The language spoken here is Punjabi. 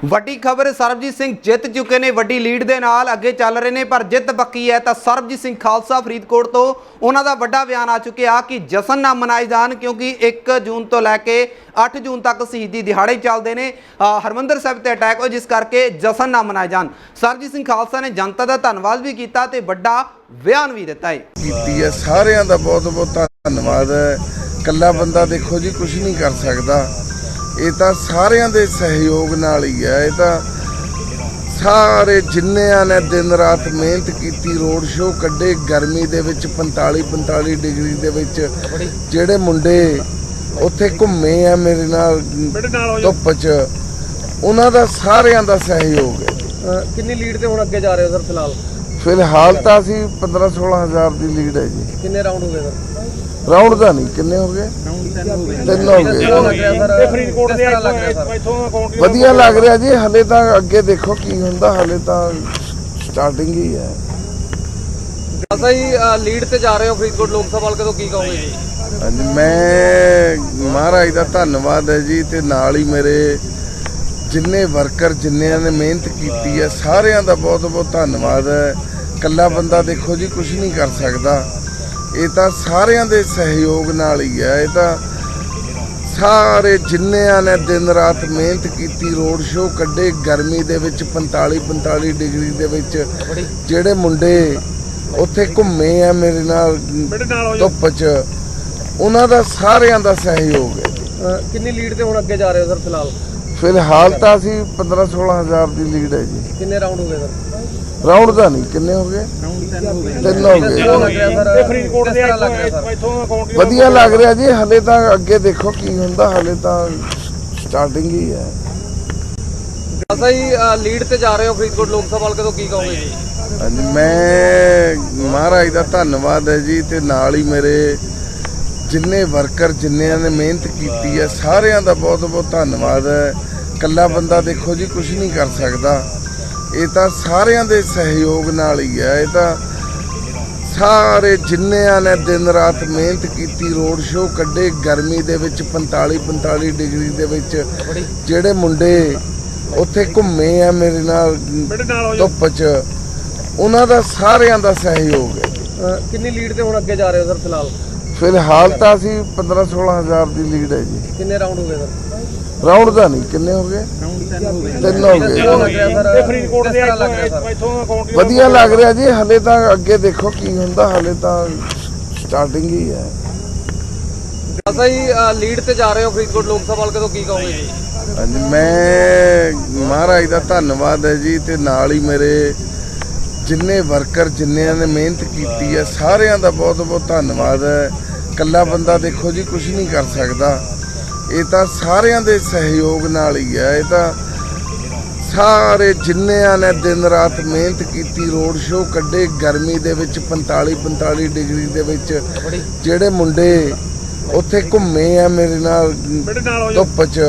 ਵੱਡੀ ਖਬਰ ਸਰਬਜੀਤ ਸਿੰਘ ਜਿੱਤ ਚੁੱਕੇ ਨੇ ਵੱਡੀ ਲੀਡ ਦੇ ਨਾਲ ਅੱਗੇ ਚੱਲ ਰਹੇ ਨੇ ਪਰ ਜਿੱਤ ਬੱਕੀ ਹੈ ਤਾਂ ਸਰਬਜੀਤ ਸਿੰਘ ਖਾਲਸਾ ਫਰੀਦਕੋਟ ਤੋਂ ਉਹਨਾਂ ਦਾ ਵੱਡਾ ਬਿਆਨ ਆ ਚੁੱਕਿਆ ਕਿ ਜਸ਼ਨ ਨਾ ਮਨਾਏ ਜਾਣ ਕਿਉਂਕਿ 1 ਜੂਨ ਤੋਂ ਲੈ ਕੇ 8 ਜੂਨ ਤੱਕ ਸ਼ਹੀਦੀ ਦਿਹਾੜੇ ਚੱਲਦੇ ਨੇ ਅ, ਹਰਮੰਦਰ ਸਾਹਿਬ ਤੇ ਅਟੈਕ ਹੋਇਆ ਜਿਸ ਕਰਕੇ ਜਸ਼ਨ ਨਾ ਮਨਾਏ ਜਾਣ। ਸਰਬਜੀਤ ਸਿੰਘ ਖਾਲਸਾ ਨੇ ਜਨਤਾ ਦਾ ਧੰਨਵਾਦ ਵੀ ਕੀਤਾ ਤੇ ਵੱਡਾ ਬਿਆਨ ਵੀ ਦਿੱਤਾ ਹੈ। ਕੀਤੀ ਹੈ ਸਾਰਿਆਂ ਦਾ ਬਹੁਤ ਬਹੁਤ ਧੰਨਵਾਦ ਹੈ। ਕੱਲਾ ਬੰਦਾ ਦੇਖੋ ਜੀ ਕੁਝ ਨਹੀਂ ਕਰ ਸਕਦਾ। ਇਹ ਤਾਂ ਸਾਰਿਆਂ ਦੇ ਸਹਿਯੋਗ ਨਾਲ ਹੀ ਹੈ। ਇਹ ਤਾਂ ਸਾਰੇ ਜਿੰਨਿਆਂ ਨੇ ਦਿਨ ਰਾਤ ਮਿਹਨਤ ਕੀਤੀ ਰੋਡ ਸ਼ੋਅ ਕੱਢੇ ਗਰਮੀ ਦੇ ਵਿੱਚ 45 45 ਡਿਗਰੀ ਦੇ ਵਿੱਚ ਜਿਹੜੇ ਮੁੰਡੇ ਉੱਥੇ ਘੁੰਮੇ ਆ ਮੇਰੇ ਨਾਲ ਧੁੱਪ 'ਚ ਉਹਨਾਂ ਦਾ ਸਾਰਿਆਂ ਦਾ ਸਹਿਯੋਗ ਹੈ। ਕਿੰਨੀ ਲੀਡ ਤੇ ਹੁਣ ਅੱਗੇ ਜਾ ਰਹੇ ਹੋ ਸਰ ਫਿਲਹਾਲ? ਫਿਲਹਾਲ ਤਾਂ ਅਸੀਂ 15 16000 ਦੀ ਲੀਡ ਹੈ ਜੀ। ਕਿੰਨੇ ਰਾਉਂਡ ਹੋ ਗਏ ਸਰ? ਰਾਉਂਡ ਦਾ ਨਹੀਂ ਕਿੰਨੇ ਹੋ ਗਏ? ਤਿੰਨ ਹੋ ਗਏ। ਵਧੀਆ ਲੱਗ ਰਿਹਾ ਜੀ ਹਲੇ ਤਾਂ ਅੱਗੇ ਦੇਖੋ ਕੀ ਹੁੰਦਾ ਹਲੇ ਤਾਂ ਸਟਾਰਟਿੰਗ ਹੀ ਹੈ। ਅਸਾ ਹੀ ਲੀਡ ਤੇ ਜਾ ਰਹੇ ਹੋ ਫਰੀਦਕੋਟ ਲੋਕ ਸਭਾ ਹਲਕੇ ਤੋਂ ਕੀ ਕਹੋਗੇ? ਜੀ ਹਾਂਜੀ ਮੈਂ ਮਹਾਰਾਜ ਦਾ ਧੰਨਵਾਦ ਹੈ ਜੀ ਤੇ ਨਾਲ ਹੀ ਮੇਰੇ ਜਿੰਨੇ ਵਰਕਰ ਜਿੰਨਿਆਂ ਨੇ ਮਿਹਨਤ ਕੀਤੀ ਹੈ ਸਾਰਿਆਂ ਦਾ ਬਹੁਤ ਬਹੁਤ ਧੰਨਵਾਦ ਹੈ। ਕੱਲਾ ਬੰਦਾ ਦੇਖੋ ਜੀ ਕੁਝ ਨਹੀਂ ਕਰ ਸਕਦਾ। ਇਹ ਤਾਂ ਸਾਰਿਆਂ ਦੇ ਸਹਿਯੋਗ ਨਾਲ ਹੀ ਹੈ। ਇਹ ਤਾਂ ਸਾਰੇ ਜਿੰਨਿਆਂ ਨੇ ਦਿਨ ਰਾਤ ਮਿਹਨਤ ਕੀਤੀ ਰੋਡ ਸ਼ੋਅ ਕੱਢੇ ਗਰਮੀ ਦੇ ਵਿੱਚ 45 45 ਡਿਗਰੀ ਦੇ ਵਿੱਚ ਜਿਹੜੇ ਮੁੰਡੇ ਉੱਥੇ ਘੁੰਮੇ ਆ ਮੇਰੇ ਨਾਲ ਧੁੱਪ 'ਚ ਉਹਨਾਂ ਦਾ ਸਾਰਿਆਂ ਦਾ ਸਹਿਯੋਗ ਹੈ। ਕਿੰਨੀ ਲੀਡ ਤੇ ਹੁਣ ਅੱਗੇ ਜਾ ਰਹੇ ਹੋ ਸਰ ਫਿਲਹਾਲ? ਫਿਲਹਾਲ ਤਾਂ ਅਸੀਂ 15 16000 ਦੀ ਲੀਡ ਹੈ ਜੀ। ਕਿੰਨੇ ਰਾਉਂਡ ਹੋ ਗਏ ਸਰ? ਰਾਉਂਡ ਦਾ ਨਹੀਂ ਕਿੰਨੇ ਹੋ ਗਏ? ਤਿੰਨ ਹੋ ਗਏ। ਇਹ ਫਰੀਦਕੋਟ ਦੇ ਰਿਹਾ ਸਰ ਵਧੀਆ ਲੱਗ ਰਿਹਾ ਜੀ ਹਲੇ ਤਾਂ ਅੱਗੇ ਦੇਖੋ ਕੀ ਹੁੰਦਾ ਹਲੇ ਤਾਂ ਸਟਾਰਟਿੰਗ ਹੀ ਹੈ। ਅਸਾ ਹੀ ਲੀਡ ਤੇ ਜਾ ਰਹੇ ਹੋ ਫਰੀਦਕੋਟ ਲੋਕ ਸਭਾ ਹਲਕੇ ਤੋਂ ਕੀ ਕਹੋਗੇ? ਜੀ ਹਾਂਜੀ ਮੈਂ ਮਹਾਰਾਜ ਦਾ ਧੰਨਵਾਦ ਹੈ ਜੀ ਤੇ ਨਾਲ ਹੀ ਮੇਰੇ ਜਿੰਨੇ ਵਰਕਰ ਜਿੰਨਿਆਂ ਨੇ ਮਿਹਨਤ ਕੀਤੀ ਹੈ ਸਾਰਿਆਂ ਦਾ ਬਹੁਤ ਬਹੁਤ ਧੰਨਵਾਦ ਹੈ। ਕੱਲਾ ਬੰਦਾ ਦੇਖੋ ਜੀ ਕੁਝ ਨਹੀਂ ਕਰ ਸਕਦਾ। ਇਹ ਤਾਂ ਸਾਰਿਆਂ ਦੇ ਸਹਿਯੋਗ ਨਾਲ ਹੀ ਹੈ ਇਹ ਤਾਂ ਸਾਰੇ ਜਿੰਨਿਆਂ ਨੇ ਦਿਨ ਰਾਤ ਮਿਹਨਤ ਕੀਤੀ ਰੋਡ ਸ਼ੋਅ ਕੱਢੇ ਗਰਮੀ ਦੇ ਵਿੱਚ 45 45 ਡਿਗਰੀ ਦੇ ਵਿੱਚ ਜਿਹੜੇ ਮੁੰਡੇ ਉੱਥੇ ਘੁੰਮੇ ਆ ਮੇਰੇ ਨਾਲ ਧੁੱਪ 'ਚ ਉਹਨਾਂ ਦਾ ਸਾਰਿਆਂ ਦਾ ਸਹਿਯੋਗ ਹੈ। ਕਿੰਨੀ ਲੀਡ ਤੇ ਹੁਣ ਅੱਗੇ ਜਾ ਰਹੇ ਹੋ ਸਰ ਫਿਲਹਾਲ? ਫਿਲਹਾਲ ਤਾਂ ਅਸੀਂ 15 16000 ਦੀ ਲੀਡ ਹੈ ਜੀ। ਕਿੰਨੇ ਰਾਉਂਡ ਹੋ ਗਏ ਸਰ? ਰਾਉਂਡ ਦਾ ਨਹੀਂ ਕਿੰਨੇ ਹੋ ਗਏ? ਤਿੰਨ ਹੋ ਗਏ। ਇਹ ਫਰੀਦਕੋਟ ਦੇ ਰਿਹਾ ਸਰ? ਵਧੀਆ ਲੱਗ ਰਿਹਾ ਜੀ ਹਲੇ ਤਾਂ ਅੱਗੇ ਦੇਖੋ ਕੀ ਹੁੰਦਾ ਹਲੇ ਤਾਂ ਸਟਾਰਟਿੰਗ ਹੀ ਹੈ। ਅਸਾ ਹੀ ਲੀਡ ਤੇ ਜਾ ਰਹੇ ਹੋ ਫਰੀਦਕੋਟ ਲੋਕ ਸਭਾ ਹਲਕੇ ਤੋਂ ਕੀ ਕਹੋਗੇ? ਜੀ ਹਾਂਜੀ। ਮੈਂ ਮਹਾਰਾਜ ਦਾ ਧੰਨਵਾਦ ਹੈ ਜੀ ਤੇ ਨਾਲ ਹੀ ਮੇਰੇ ਜਿੰਨੇ ਵਰਕਰ ਜਿੰਨਿਆਂ ਨੇ ਮਿਹਨਤ ਕੀਤੀ ਹੈ ਸਾਰਿਆਂ ਦਾ ਬਹੁਤ ਬਹੁਤ ਧੰਨਵਾਦ ਹੈ। ਕੱਲਾ ਬੰਦਾ ਦੇਖੋ ਜੀ ਕੁਝ ਨਹੀਂ ਕਰ ਸਕਦਾ। ਇਹ ਤਾਂ ਸਾਰਿਆਂ ਦੇ ਸਹਿਯੋਗ ਨਾਲ ਹੀ ਹੈ ਇਹ ਤਾਂ ਸਾਰੇ ਜਿੰਨਿਆਂ ਨੇ ਦਿਨ ਰਾਤ ਮਿਹਨਤ ਕੀਤੀ ਰੋਡ ਸ਼ੋਅ ਕੱਢੇ ਗਰਮੀ ਦੇ ਵਿੱਚ 45 45 ਡਿਗਰੀ ਦੇ ਵਿੱਚ ਜਿਹੜੇ ਮੁੰਡੇ ਉੱਥੇ ਘੁੰਮੇ ਆ ਮੇਰੇ ਨਾਲ ਧੁੱਪ 'ਚ।